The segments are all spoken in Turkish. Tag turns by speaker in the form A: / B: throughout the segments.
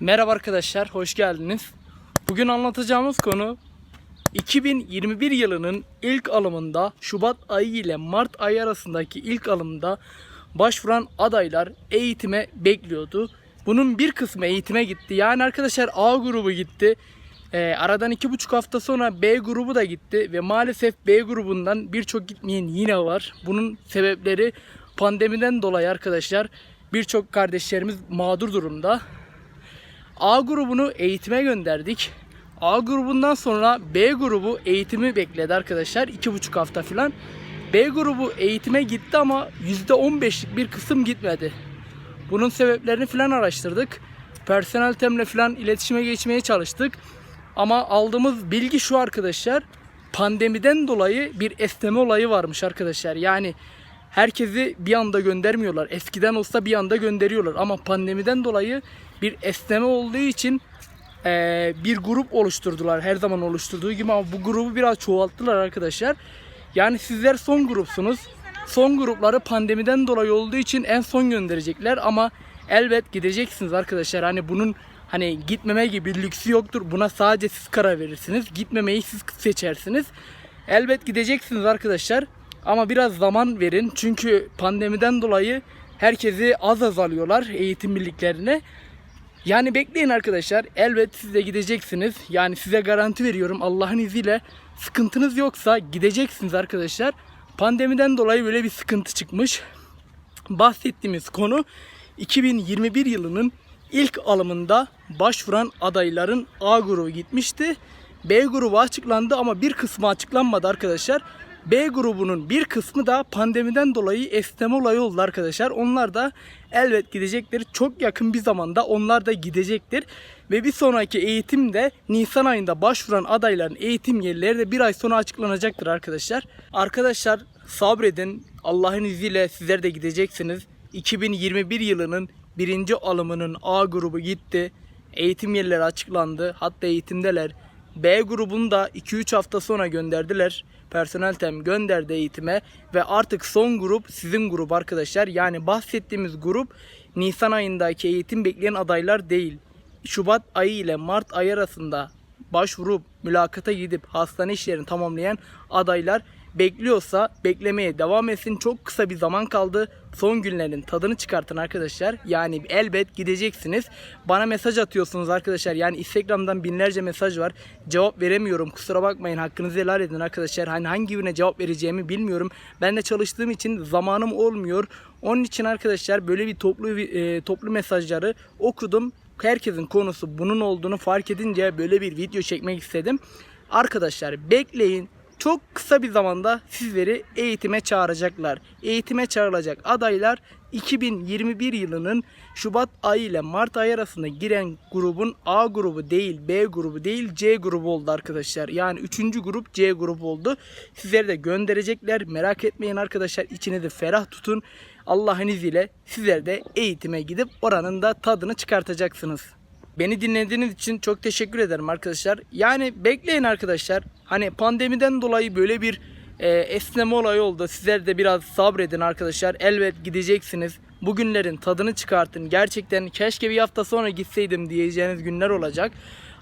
A: Merhaba arkadaşlar, hoş geldiniz. Bugün anlatacağımız konu 2021 yılının ilk alımında Şubat ayı ile Mart ayı arasındaki ilk alımda başvuran adaylar eğitime bekliyordu. Bunun bir kısmı eğitime gitti. Yani arkadaşlar A grubu gitti. Ee, aradan iki buçuk hafta sonra B grubu da gitti ve maalesef B grubundan birçok gitmeyen yine var. Bunun sebepleri pandemiden dolayı arkadaşlar birçok kardeşlerimiz mağdur durumda. A grubunu eğitime gönderdik. A grubundan sonra B grubu eğitimi bekledi arkadaşlar. iki buçuk hafta falan. B grubu eğitime gitti ama %15'lik bir kısım gitmedi. Bunun sebeplerini falan araştırdık. Personel temle falan iletişime geçmeye çalıştık. Ama aldığımız bilgi şu arkadaşlar. Pandemiden dolayı bir esneme olayı varmış arkadaşlar. Yani herkesi bir anda göndermiyorlar. Eskiden olsa bir anda gönderiyorlar. Ama pandemiden dolayı bir esneme olduğu için eee, bir grup oluşturdular. Her zaman oluşturduğu gibi ama bu grubu biraz çoğalttılar arkadaşlar. Yani sizler son grupsunuz. Son grupları pandemiden dolayı olduğu için en son gönderecekler ama elbet gideceksiniz arkadaşlar. Hani bunun hani gitmeme gibi lüksü yoktur. Buna sadece siz karar verirsiniz. Gitmemeyi siz seçersiniz. Elbet gideceksiniz arkadaşlar. Ama biraz zaman verin. Çünkü pandemiden dolayı herkesi az az alıyorlar eğitim birliklerine. Yani bekleyin arkadaşlar. Elbet siz de gideceksiniz. Yani size garanti veriyorum Allah'ın izniyle sıkıntınız yoksa gideceksiniz arkadaşlar. Pandemiden dolayı böyle bir sıkıntı çıkmış. Bahsettiğimiz konu 2021 yılının ilk alımında başvuran adayların A grubu gitmişti. B grubu açıklandı ama bir kısmı açıklanmadı arkadaşlar. B grubunun bir kısmı da pandemiden dolayı esneme olayı oldu arkadaşlar. Onlar da elbet gidecektir. Çok yakın bir zamanda onlar da gidecektir. Ve bir sonraki eğitimde Nisan ayında başvuran adayların eğitim yerleri de bir ay sonra açıklanacaktır arkadaşlar. Arkadaşlar sabredin. Allah'ın izniyle sizler de gideceksiniz. 2021 yılının birinci alımının A grubu gitti. Eğitim yerleri açıklandı. Hatta eğitimdeler. B grubunu da 2-3 hafta sonra gönderdiler. Personel tem gönderdi eğitime ve artık son grup sizin grup arkadaşlar. Yani bahsettiğimiz grup Nisan ayındaki eğitim bekleyen adaylar değil. Şubat ayı ile Mart ayı arasında başvurup mülakata gidip hastane işlerini tamamlayan adaylar bekliyorsa beklemeye devam etsin. Çok kısa bir zaman kaldı. Son günlerin tadını çıkartın arkadaşlar. Yani elbet gideceksiniz. Bana mesaj atıyorsunuz arkadaşlar. Yani Instagram'dan binlerce mesaj var. Cevap veremiyorum. Kusura bakmayın. Hakkınızı helal edin arkadaşlar. Hani hangi birine cevap vereceğimi bilmiyorum. Ben de çalıştığım için zamanım olmuyor. Onun için arkadaşlar böyle bir toplu e, toplu mesajları okudum. Herkesin konusu bunun olduğunu fark edince böyle bir video çekmek istedim. Arkadaşlar bekleyin. Çok kısa bir zamanda sizleri eğitime çağıracaklar. Eğitime çağrılacak adaylar 2021 yılının Şubat ayı ile Mart ayı arasında giren grubun A grubu değil, B grubu değil, C grubu oldu arkadaşlar. Yani 3. grup C grubu oldu. Sizleri de gönderecekler. Merak etmeyin arkadaşlar. İçinizi ferah tutun. Allah'ın izniyle sizler de eğitime gidip oranın da tadını çıkartacaksınız. Beni dinlediğiniz için çok teşekkür ederim arkadaşlar. Yani bekleyin arkadaşlar. Hani pandemiden dolayı böyle bir e, esneme olayı oldu. Sizler de biraz sabredin arkadaşlar. Elbet gideceksiniz. Bugünlerin tadını çıkartın. Gerçekten keşke bir hafta sonra gitseydim diyeceğiniz günler olacak.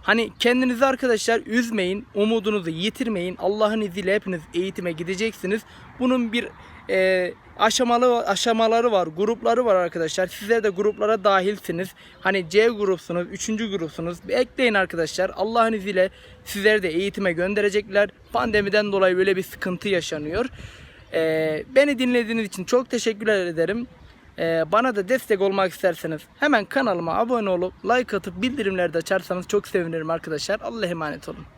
A: Hani kendinizi arkadaşlar üzmeyin, umudunuzu yitirmeyin. Allah'ın izniyle hepiniz eğitime gideceksiniz. Bunun bir e, aşamalı aşamaları var, grupları var arkadaşlar. Sizler de gruplara dahilsiniz. Hani C grupsunuz, 3. grupsunuz. Bir ekleyin arkadaşlar. Allah'ın izniyle sizleri de eğitime gönderecekler. Pandemiden dolayı böyle bir sıkıntı yaşanıyor. E, beni dinlediğiniz için çok teşekkürler ederim. Ee, bana da destek olmak isterseniz hemen kanalıma abone olup like atıp bildirimleri de açarsanız çok sevinirim arkadaşlar. Allah'a emanet olun.